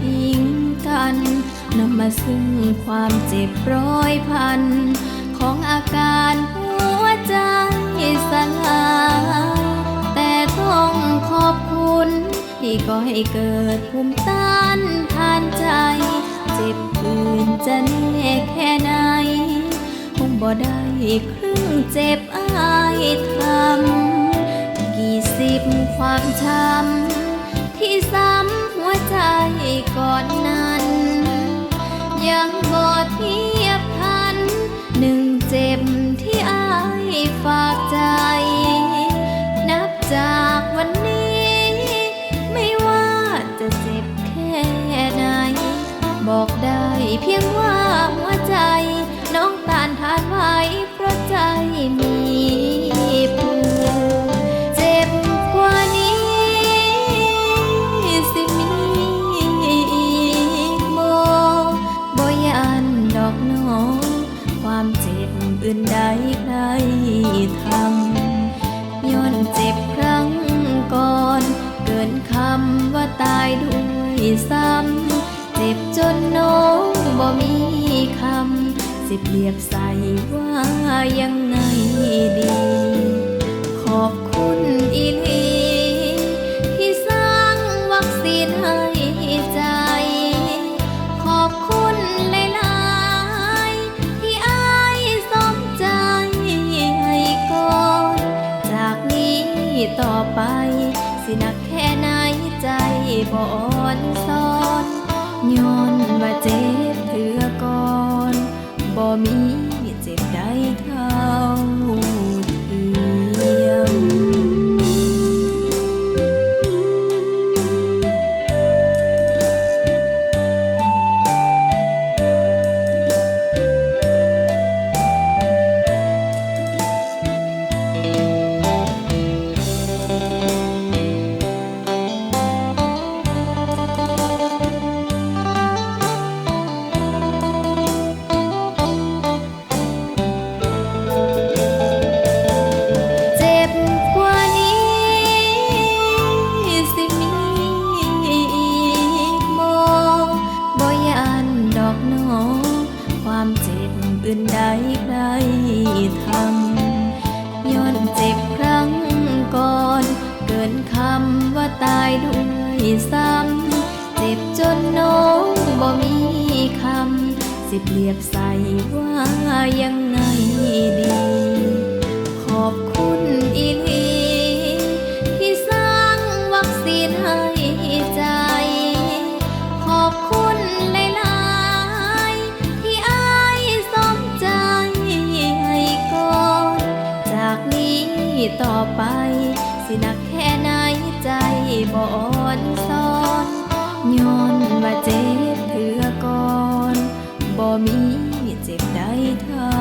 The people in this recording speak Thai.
ทิ้งกัน นำมาซึ่งความเจ็บร้อยพัน ของอาการหัวใจสลายแต่ต้องขอบคุณ ที่ก็ให้เกิดภูมิต้านทานใจ เจ็บอื่นจะแน่แค่ไหน คงบ่ได้ครึ่งเจ็บอายทำกี่สิบความช้ำที่ซ้ำ ใจก่อนนั้น ยังบ่เทียบทัน หนึ่งเจ็บที่อายฝากใจ นับจากวันนี้ ไม่ว่าจะเจ็บแค่ไหน บอกได้เพียงว่าหัวใจ น้องตานทานไว้เพราะใจมี ความเจ็บอื่นใดใครทำย้อนเจ็บครั้งก่อน เกินคำว่าตายด้วยซ้ำเจ็บจนน้องบ่มีคำสิเปรียบใส่ว่ายังไงดี ไป สิหนักแค่ไหนใจบ่อ่อนซ้อนย้อนว่าเจ็บเถือก่อนบ่มี จนน้องบ่มีคำ สิเปรียบใส่ว่ายังไงดี ขอบคุณอีลีที่สร้างวัคซีนให้ใจ ขอบคุณหลายๆที่อายสมใจให้ก่อน จากนี้ต่อไปสิหนักแค่ไหน ว่าเจ็บเถือก่อนบ่มีเจ็บใดเท่า